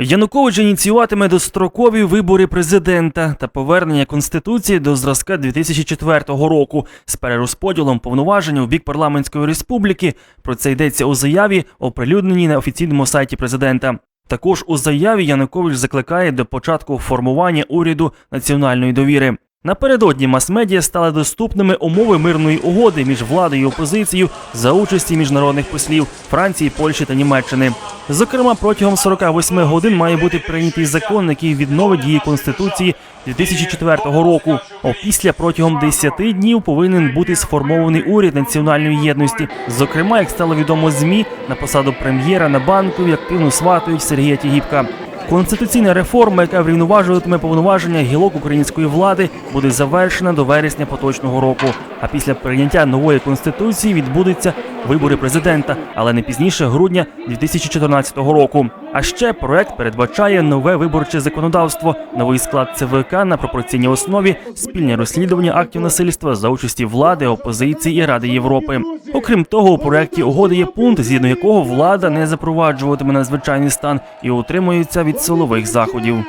Янукович ініціюватиме дострокові вибори президента та повернення конституції до зразка 2004 року з перерозподілом повноважень у бік парламентської республіки. Про це йдеться у заяві, оприлюдненій на офіційному сайті президента. Також у заяві Янукович закликає до початку формування уряду національної довіри. Напередодні мас-медіа стали доступними умови мирної угоди між владою і опозицією за участі міжнародних послів Франції, Польщі та Німеччини. Зокрема, протягом 48 годин має бути прийнятий закон, який відновить дії конституції 2004 року. Опісля протягом 10 днів повинен бути сформований уряд національної єдності. Зокрема, як стало відомо змі на посаду прем'єра на банкові активно сватують Сергія Тігіпка. Конституційна реформа, яка врівноважуватиме повноваження гілок української влади, буде завершена до вересня поточного року. А після прийняття нової конституції відбудуться вибори президента, але не пізніше грудня 2014 року. А ще проект передбачає нове виборче законодавство, новий склад ЦВК на пропорційній основі, спільне розслідування актів насильства за участі влади, опозиції і Ради Європи. Окрім того, у проекті угоди є пункт, згідно якого влада не запроваджуватиме надзвичайний стан і утримується від силових заходів.